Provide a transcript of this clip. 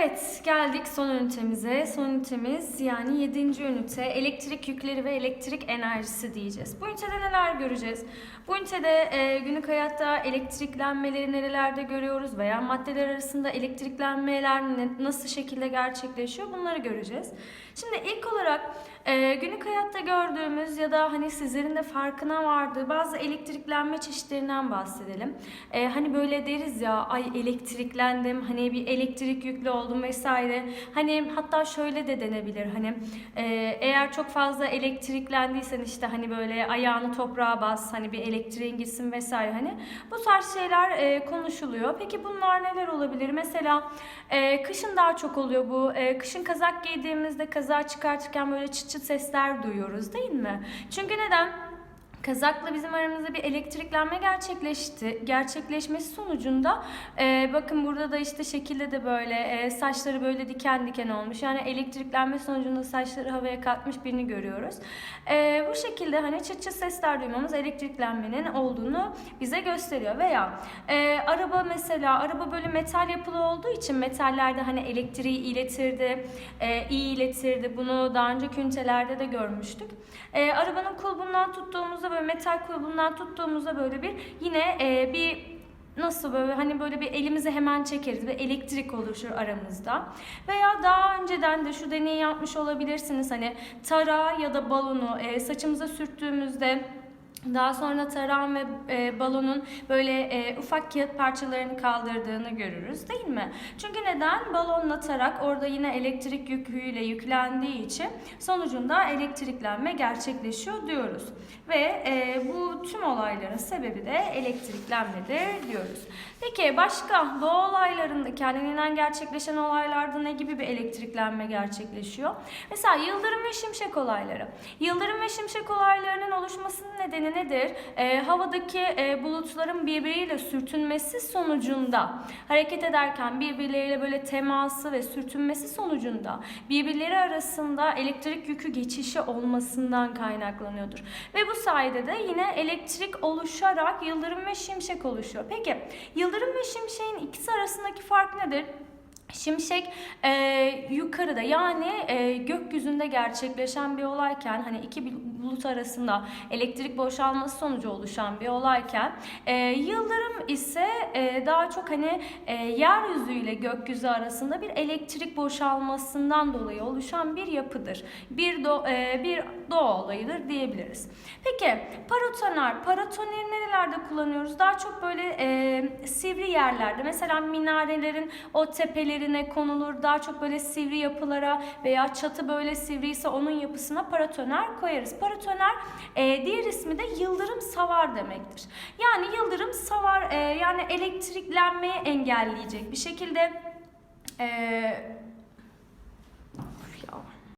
Evet, geldik son ünitemize. Son ünitemiz yani 7. ünite elektrik yükleri ve elektrik enerjisi diyeceğiz. Bu ünitede neler göreceğiz? Bu ünitede e, günlük hayatta elektriklenmeleri nerelerde görüyoruz veya maddeler arasında elektriklenmeler nasıl şekilde gerçekleşiyor bunları göreceğiz. Şimdi ilk olarak e, günlük hayatta gördüğümüz ya da hani sizlerin de farkına vardığı bazı elektriklenme çeşitlerinden bahsedelim. E, hani böyle deriz ya ay elektriklendim hani bir elektrik yüklü oldum vesaire. Hani hatta şöyle de denebilir hani e, eğer çok fazla elektriklendiysen işte hani böyle ayağını toprağa bas hani bir elektriğin gitsin vesaire hani bu tarz şeyler e, konuşuluyor. Peki bunlar neler olabilir? Mesela e, kışın daha çok oluyor bu. E, kışın kazak giydiğimizde kazağı çıkartırken böyle çıt çıt sesler duyuyoruz değil mi? Çünkü neden? Kazakla bizim aramızda bir elektriklenme gerçekleşti. Gerçekleşmesi sonucunda e, bakın burada da işte şekilde de böyle e, saçları böyle diken diken olmuş. Yani elektriklenme sonucunda saçları havaya kalkmış birini görüyoruz. E, bu şekilde hani çıt çıt sesler duymamız elektriklenmenin olduğunu bize gösteriyor. Veya e, araba mesela araba böyle metal yapılı olduğu için metallerde hani elektriği iletirdi, e, iyi iletirdi. Bunu daha önceki ünitelerde de görmüştük. E, arabanın kulbundan tuttuğumuzda böyle metal kulbundan tuttuğumuzda böyle bir yine e, bir nasıl böyle hani böyle bir elimizi hemen çekeriz ve elektrik oluşur aramızda. Veya daha önceden de şu deneyi yapmış olabilirsiniz hani tarağı ya da balonu e, saçımıza sürttüğümüzde daha sonra tarağın ve e, balonun böyle e, ufak kağıt parçalarını kaldırdığını görürüz değil mi? Çünkü neden? Balonla tarak orada yine elektrik yüküyle yüklendiği için sonucunda elektriklenme gerçekleşiyor diyoruz. Ve e, bu tüm olayların sebebi de elektriklenmedir diyoruz. Peki başka doğa olaylarında kendinden gerçekleşen olaylarda ne gibi bir elektriklenme gerçekleşiyor? Mesela yıldırım ve şimşek olayları. Yıldırım ve şimşek olaylarının oluşmasının nedeni nedir? Ee, havadaki e, bulutların birbiriyle sürtünmesi sonucunda hareket ederken birbirleriyle böyle teması ve sürtünmesi sonucunda birbirleri arasında elektrik yükü geçişi olmasından kaynaklanıyordur. Ve bu sayede de yine elektrik oluşarak yıldırım ve şimşek oluşuyor. Peki yıldırım ve şimşeğin ikisi arasındaki fark nedir? Şimşek e, yukarıda yani e, gökyüzünde gerçekleşen bir olayken hani iki bulut arasında elektrik boşalması sonucu oluşan bir olayken e, yıldırım ise e, daha çok hani e, yeryüzü ile gökyüzü arasında bir elektrik boşalmasından dolayı oluşan bir yapıdır. Bir do, e, bir doğa olayıdır diyebiliriz. Peki paratoner, paratoner nerelerde kullanıyoruz? Daha çok böyle e, sivri yerlerde mesela minarelerin o tepelerine konulur. Daha çok böyle sivri yapılara veya çatı böyle sivriyse onun yapısına paratoner koyarız. Paratoner e, diğer ismi de yıldırım savar demektir. Yani yıldırım savar e, yani elektriklenmeyi engelleyecek bir şekilde e,